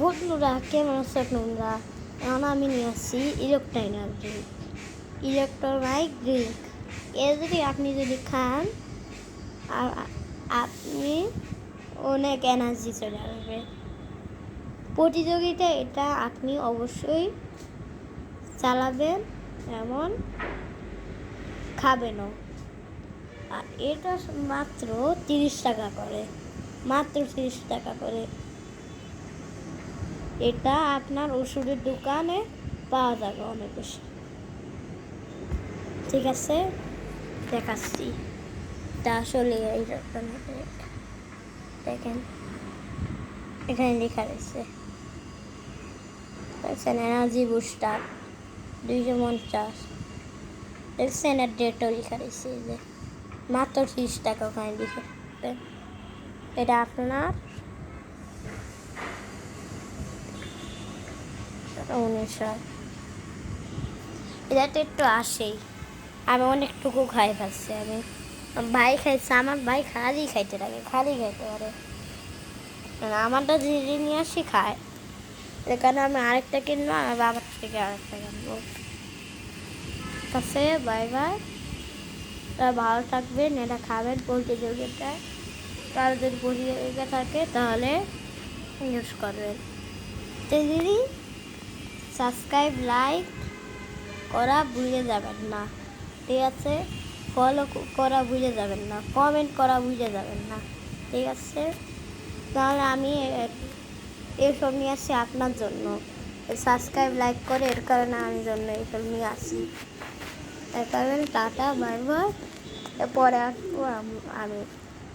বন্ধুরা কেমন আছে তোমরা? এখন আমি নিয়ে আসছি ইলেকট্রাইনার ড্রিঙ্ক ইলেকট্রনাইট ড্রিঙ্ক এ যদি আপনি যদি খান, আর আপনি অনেক এনার্জি চলে আসবে। প্রতিযোগিতা এটা আপনি অবশ্যই চালাবেন, এমন খাবেনও। আর এটা মাত্র তিরিশ টাকা করে। মাত্র তিরিশ টাকা করে। এটা আপনার ওষুধের দোকানে পাওয়া যাবে অনেক বেশি। ঠিক আছে? দেখাচ্ছি। এটা আসলে দেখেন। এখানে লেখা রয়েছে। দেখছেন, এনার্জি বুস্টার দুইশো পঞ্চাশ। দেখছেন, এর ডেটও লেখা রয়েছে যে। মাত্র তিরিশ টাকা ওখানে লিখে। এটা আপনার উনিশশো। এটা তো একটু আসেই। আমি অনেকটুকু খাই ফেলছি আমি। ভাই খাইছে, আমার ভাই খালি খাইতে লাগে খালি খাইতে পারে। আর আমারটা যে নিয়ে আসি খায়। এখানে আমি আরেকটা কিনবো আমার বাবার থেকে আরেকটা কিনবো। ঠিক আছে বাই বাই। ভালো থাকবেন, এটা খাবেন প্রতিযোগিতায় তার যদি প্রতিযোগিতা থাকে, তাহলে ইউজ করবেন। দিদি? সাবস্ক্রাইব লাইক করা ভুলে যাবেন না। ঠিক আছে? ফলো করা ভুলে যাবেন না। কমেন্ট করা ভুলে যাবেন না। ঠিক আছে? তাহলে আমি এসব নিয়ে আসি আপনার জন্য। সাবস্ক্রাইব লাইক করে এর কারণে আমি জন্য এইসব নিয়ে আসি। এর কারণে টাটা, বাই পরে আসব আমি।